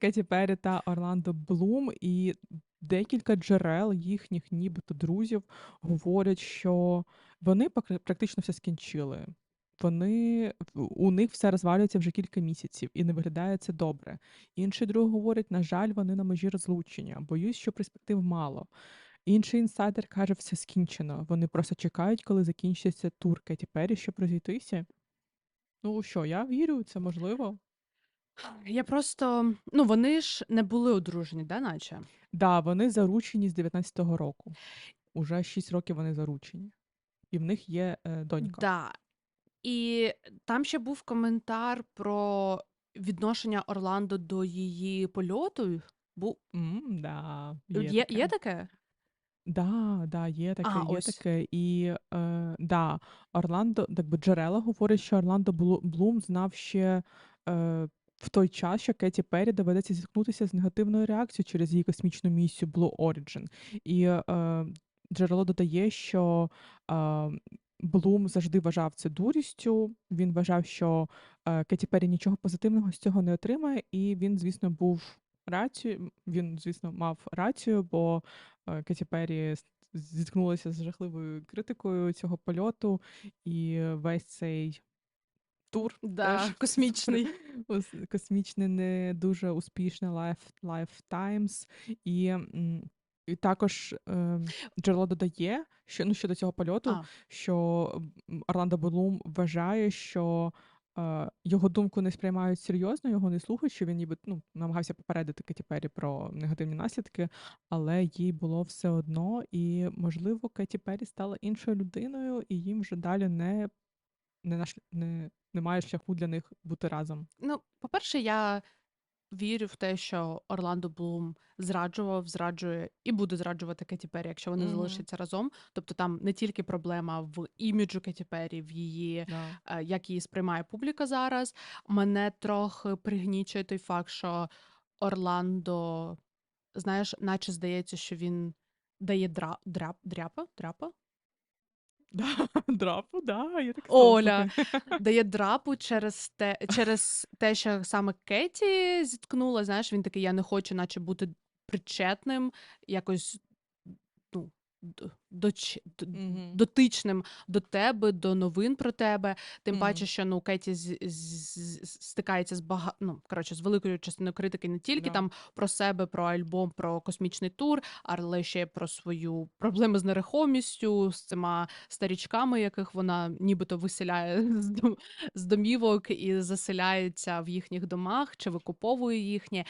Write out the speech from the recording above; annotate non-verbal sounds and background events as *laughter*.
Кеті Перрі та Орландо Блум, і декілька джерел їхніх, нібито друзів, говорять, що вони практично все скінчили. Вони у них все розвалюється вже кілька місяців, і не виглядає це добре. Інший друг говорить, на жаль, вони на межі розлучення. Боюсь, що перспектив мало. Інший інсайдер каже, все скінчено. Вони просто чекають, коли закінчиться тур Кеті Перрі, щоб розійтися. Ну що, я вірю, це можливо. Я просто ну вони ж не були одружені, да, наче? Да, вони заручені з 19-го року. Уже 6 років вони заручені. І в них є е, донька. Да. І там ще був коментар про відношення Орландо до її польоту. Бу... М, да, є, Є, таке. є таке? Да, да, є таке, А, є ось. таке. І е, да, Орландо, так би джерела говорять, що Орландо Блу- Блум знав ще е, в той час, що Кеті Перрі доведеться зіткнутися з негативною реакцією через її космічну місію Blue Origin. І е, джерело додає, що е, Блум завжди вважав це дурістю. Він вважав, що е, Кеті Перрі нічого позитивного з цього не отримає, і він, звісно, був рацію. Він, звісно, мав рацію, бо е, Кеті Перрі зіткнулася з жахливою критикою цього польоту, і весь цей тур Да, теж *laughs* космічний. космічний не дуже успішний Life, Lifetimes. І, і також е, джерело додає, що ну щодо цього польоту, А, що Орландо Блум вважає, що е, його думку не сприймають серйозно, його не слухають, що він ніби ну, намагався попередити Кеті Перрі про негативні наслідки, але їй було все одно, і можливо Кеті Перрі стала іншою людиною, і їм вже далі не, не, наш, не, немає шляху для них бути разом. ну, по-перше, я вірю в те, що Орландо Блум зраджував, зраджує і буде зраджувати Кеті Перрі, якщо вони Мгм. залишаться разом. Тобто там не тільки проблема в іміджу Кеті Перрі, в її Да. е, як її сприймає публіка зараз. Мене трохи пригнічує той факт, що Орландо, знаєш, наче здається, що він дає дра, драп, дряпа, дряпа? *laughs* Да, драпу, да, я так само, Оля *laughs* дає драпу через те, через те, що саме Кеті зіткнула. Знаєш, він такий, я не хочу, наче бути причетним, якось ну, доч, Мгм. дотичним до тебе, до новин про тебе. Тим Мгм. паче, що ну Кеті з, з, з- стикається з бага... ну, коротше, з великою частиною критики не тільки Да. там про себе, про альбом, про космічний тур, але ще про свою проблеми з нерухомістю, з цими старічками, яких вона нібито виселяє *laughs* з, дом... з домівок і заселяється в їхніх домах чи викуповує їхні.